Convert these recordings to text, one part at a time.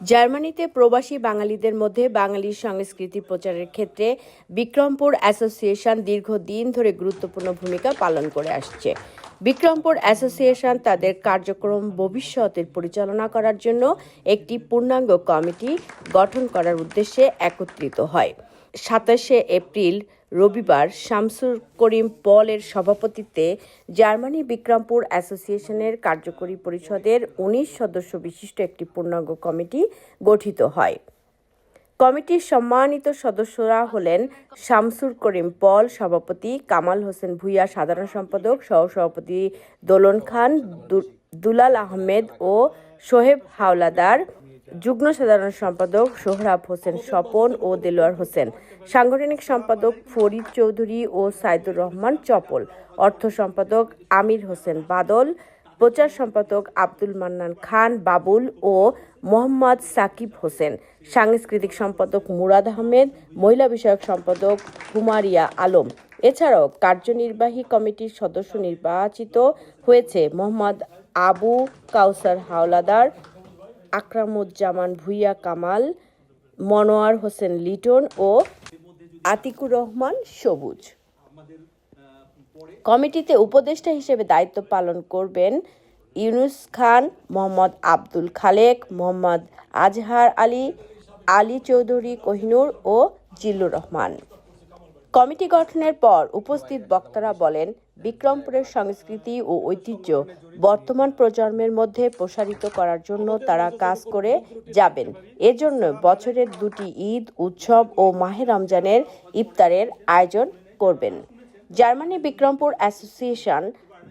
জার্মানিতে প্রবাসী বাঙালিদের মধ্যে বাঙালি সংস্কৃতি প্রচারের ক্ষেত্রে বিক্রমপুর অ্যাসোসিয়েশন দীর্ঘদিন ধরে গুরুত্বপূর্ণ ভূমিকা পালন করে আসছে। বিক্রমপুর অ্যাসোসিয়েশন তাদের কার্যক্রম ভবিষ্যতের পরিচালনা করার জন্য একটি পূর্ণাঙ্গ কমিটি গঠন করার উদ্দেশ্যে একত্রিত হয়। সাতাশে এপ্রিল রবিবার শামসুর করিম পলের সভাপতিত্বে জার্মানি বিক্রমপুর অ্যাসোসিয়েশনের কার্যকরী পরিষদের উনিশ সদস্য বিশিষ্ট একটি পূর্ণাঙ্গ কমিটি গঠিত হয়। কমিটির সম্মানিত সদস্যরা হলেন শামসুর করিম পল সভাপতি, কামাল হোসেন ভুইয়া সাধারণ সম্পাদক, সহসভাপতি দোলন খান দুলাল আহমেদ ও সোহেব হাওলাদার যুগ্ম সাধারণ সম্পাদক সোহরাব হোসেন স্বপন ও দেলোয়ার হোসেন, সাংগঠনিক সম্পাদক ফরিদ চৌধুরী ও সাইদুর রহমান চপল, অর্থ সম্পাদক আমির হোসেন বাদল, প্রচার সম্পাদক আব্দুল মান্নান খান বাবুল ও মোহাম্মদ সাকিব হোসেন, সাংস্কৃতিক সম্পাদক মুরাদ আহমেদ, মহিলা বিষয়ক সম্পাদক হুমারিয়া আলম। এছাড়াও কার্যনির্বাহী কমিটির সদস্য নির্বাচিত হয়েছে মোহাম্মদ আবু কাউসার হাওলাদার আকরামুজ্জামান, ভুইয়া কামাল, মনোয়ার হোসেন লিটন ও আতিকুর রহমান সবুজ। কমিটিতে উপদেষ্টা হিসেবে দায়িত্ব পালন করবেন ইউনুস খান, মোহাম্মদ আব্দুল খালেক, মোহাম্মদ আজহার আলী আলী চৌধুরী কোহিনুর ও জিল্লুর রহমান। কমিটি গঠনের পর উপস্থিত বক্তারা বলেন বিক্রমপুরের সংস্কৃতি ও ঐতিহ্য বর্তমান প্রজন্মের মধ্যে প্রসারিত করার জন্য তারা কাজ করে যাবেন। এজন্য বছরের দুটি ঈদ, উৎসব ও মাহে রমজানের ইফতারের আয়োজন করবেন। জার্মানি বিক্রমপুর অ্যাসোসিয়েশন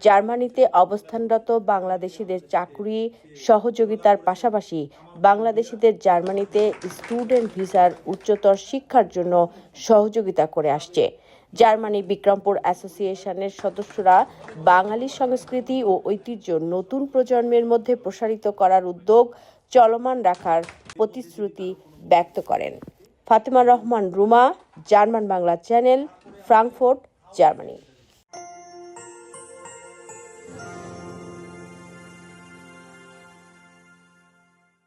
জার্মানিতে অবস্থানরত বাংলাদেশিদের চাকরি সহযোগিতার পাশাপাশি বাংলাদেশিদের জার্মানিতে স্টুডেন্ট ভিসার উচ্চতর শিক্ষার জন্য সহযোগিতা করে আসছে। জার্মানি বিক্রমপুর অ্যাসোসিয়েশনের সদস্যরা বাঙালি সংস্কৃতি ও ঐতিহ্য নতুন প্রজন্মের মধ্যে প্রসারিত করার উদ্যোগ চলমান রাখার প্রতিশ্রুতি ব্যক্ত করেন। Fatema Rahman Ruma, German Bangla channel, Frankfurt, Germany.